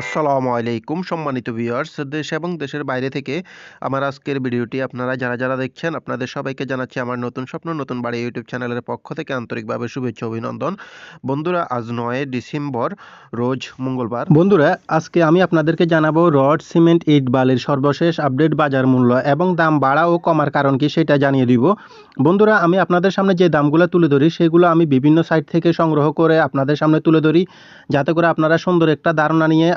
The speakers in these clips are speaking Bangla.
আসসালামু আলাইকুম, সম্মানিত ভিউয়ার্স দেশ এবং দেশের বাইরে থেকে আমার আজকের ভিডিওটি আপনারা যারা যারা দেখছেন, আপনাদের সবাইকে জানাচ্ছি আমার নতুন স্বপ্ন, নতুন বাড়ি ইউটিউব চ্যানেলের পক্ষ থেকে আন্তরিকভাবে শুভেচ্ছা, অভিনন্দন। বন্ধুরা, আজ নয় ডিসেম্বর, রোজ মঙ্গলবার। বন্ধুরা, আজকে আমি আপনাদেরকে জানাব রড, সিমেন্ট, ইট, বালির সর্বশেষ আপডেট বাজার মূল্য এবং দাম বাড়া ও কমার কারণ কি সেটা জানিয়ে দিব। বন্ধুরা, আমি আপনাদের সামনে যে দামগুলো তুলে ধরি, সেগুলো আমি বিভিন্ন সাইট থেকে সংগ্রহ করে আপনাদের সামনে তুলে ধরি। যাতে করে আপনারা সুন্দর একটা ধারণা নিয়ে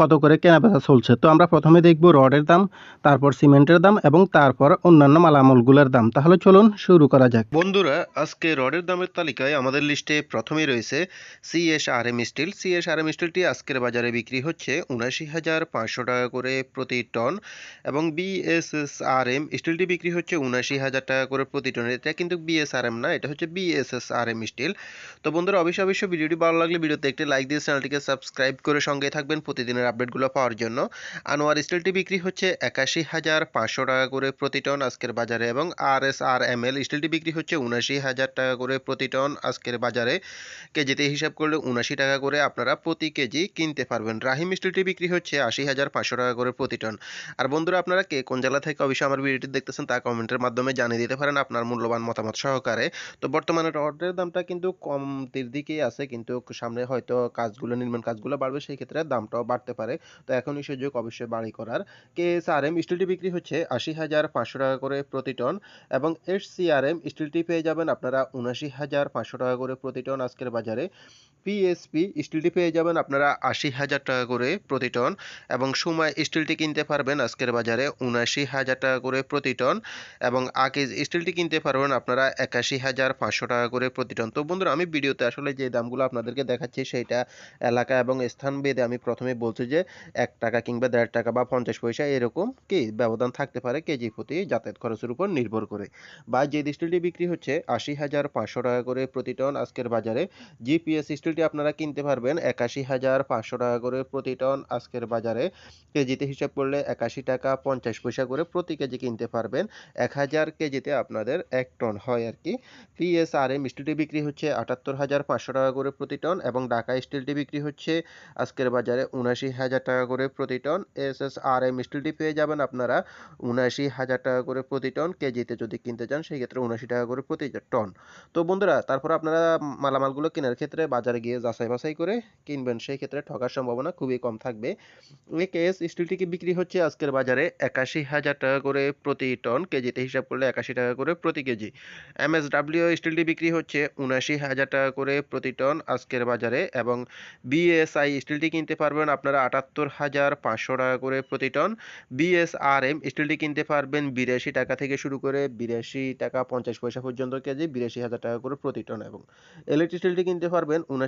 কত করে কেনাবেচা চলছে? তো আমরা প্রথমে দেখব রডের দাম, তারপর সিমেন্টের দাম এবং তারপর অন্যান্য মালামালগুলোর দাম। তাহলে চলুন শুরু করা যাক। বন্ধুরা, আজকে রডের দামের তালিকায় আমাদের লিস্টে প্রথমেই রয়েছে CS R M steel CS R M স্টিলটি আজকের বাজারে বিক্রি হচ্ছে উনাশি হাজার পাঁচশো টাকা করে প্রতি টন এবং বিএসএস আর এম স্টিলটি বিক্রি হচ্ছে উনাশি হাজার টাকা করে প্রতি টন। এটা কিন্তু বিএসআর এম না, এটা হচ্ছে বিএসএস আর এম স্টিল তো বন্ধুরা, অবশ্যই অবশ্যই ভিডিওটি ভালো লাগলে ভিডিওতে একটি লাইক দিয়ে চ্যানেলটিকে সাবস্ক্রাইব করে সঙ্গে থাকবেন। প্রতিদিনের আপডেটগুলো পাওয়ার জন্য। আনোয়ার স্টিলটি বিক্রি হচ্ছে একাশি হাজার পাঁচশো টাকা করে প্রতি টন আজকের বাজারে এবং আর এস আর এম এল স্টিলটি বিক্রি হচ্ছে উনাশি হাজার টাকা করে প্রতি টন আজকের বাজারে। কেজিতে হিসাব করলে উনাশি টাকা করে আপনারা প্রতি কেজি কিনতে পারবেন। রাহিম স্টিলটি বিক্রি হচ্ছে আশি হাজার পাঁচশো টাকা করে প্রতি টন। আর বন্ধুরা, আপনারা কে কোন জেলা থেকে অবশ্যই আমার ভিডিওটি দেখতেছেন তা কমেন্টের মাধ্যমে জানিয়ে দিতে পারেন আপনার মূল্যবান মতামত সহকারে। তো বর্তমানে রডের দামটা কিন্তু কমতির দিকেই আছে, কিন্তু সামনে হয়তো কাজগুলো, নির্মাণ কাজগুলো বাড়বে, সেই ক্ষেত্রে দামটাও বাড়তে পারে। তো এখনই সুযোগ অবশ্যই বাড়ি করার। কে এস আর এম স্টিলটি বিক্রি হচ্ছে আশি হাজার পাঁচশো টাকা করে প্রতি টন এবং এস সি আর এম স্টিলটি পেয়ে যাবেন আপনারা উনাশি হাজার পাঁচশো টাকা করে প্রতি টন আজকের বাজারে। পিএসপি স্টিলটি পেয়ে যাবেন আপনারা আশি হাজার টাকা করে প্রতি টন এবং সময় স্টিলটি কিনতে পারবেন আজকের বাজারে উনাশি হাজার টাকা করে প্রতি টন এবং আকিজ স্টিলটি কিনতে পারবেন আপনারা একাশি হাজার পাঁচশো টাকা করে প্রতি টন তো বন্ধুরা, আমি ভিডিওতে আসলে যে দামগুলো আপনাদেরকে দেখাচ্ছি সেইটা এলাকা এবং স্থান ভেদে আমি প্রথমে বলছি যে এক টাকা কিংবা দেড় টাকা বা পঞ্চাশ পয়সা এরকম কি ব্যবধান থাকতে পারে কেজি প্রতি যাতায়াত খরচের উপর নির্ভর করে। বা যে স্টিলটি বিক্রি হচ্ছে আশি হাজার পাঁচশো টাকা করে প্রতি টন আজকের বাজারে জিপিএস স্টিলটি আপনারা কিনতে পারবেন একাশি হাজার পাঁচশো টাকা করে প্রতি টন আজকের বাজারে। কেজিতে হিসাব করলে একাশি টাকা পঞ্চাশ পয়সা করে প্রতি কেজি কিনতে পারবেন। এক হাজার কেজিতে আপনাদের এক টন হয় আর কি। পিএসআরএম স্টিলটি বিক্রি হচ্ছে আটাত্তর হাজার পাঁচশো টাকা করে প্রতি টন এবং ঢাকা স্টিলটি বিক্রি হচ্ছে আজকের বাজারে উনাশি হাজার টাকা করে প্রতি ton. S S R M স্টিলটি পেয়ে যাবেন আপনারা উনাশি হাজার টাকা করে প্রতি টন। কেজিতে যদি কিনতে চান সেই ক্ষেত্রে উনাশি টাকা করে প্রতি টন। তো বন্ধুরা, তারপর আপনারা মালামালগুলো কেনার ক্ষেত্রে বাজারে গিয়ে যাচাই বাছাই করে কিনবেন, সেই ক্ষেত্রে ঠকার সম্ভাবনা খুবই কম থাকবে। কেএস স্টিলটিকে বিক্রি হচ্ছে আজকের বাজারে একাশি হাজার টাকা করে প্রতি টন কেজিতে হিসাব করলে একাশি টাকা করে প্রতি কেজি। এম এস ডাব্লিউ স্টিলটি বিক্রি হচ্ছে উনাশি হাজার টাকা করে প্রতি টন আজকের বাজারে এবং বিএসআই স্টিলটি কিনতে পারবেন আপনারা আটাত্তর হাজার পাঁচশো টাকা করে প্রতি টন বিএসআরএম স্টিলটি কিনতে পারবেন বিরাশি টাকা থেকে শুরু করে বিরাশি টাকা পঞ্চাশ পয়সা পর্যন্ত কেজি, বিরাশি হাজার টাকা করে প্রতি টন এবং। ইলেকট্রিক স্টিলটি কিনতে পারবেন উনাশি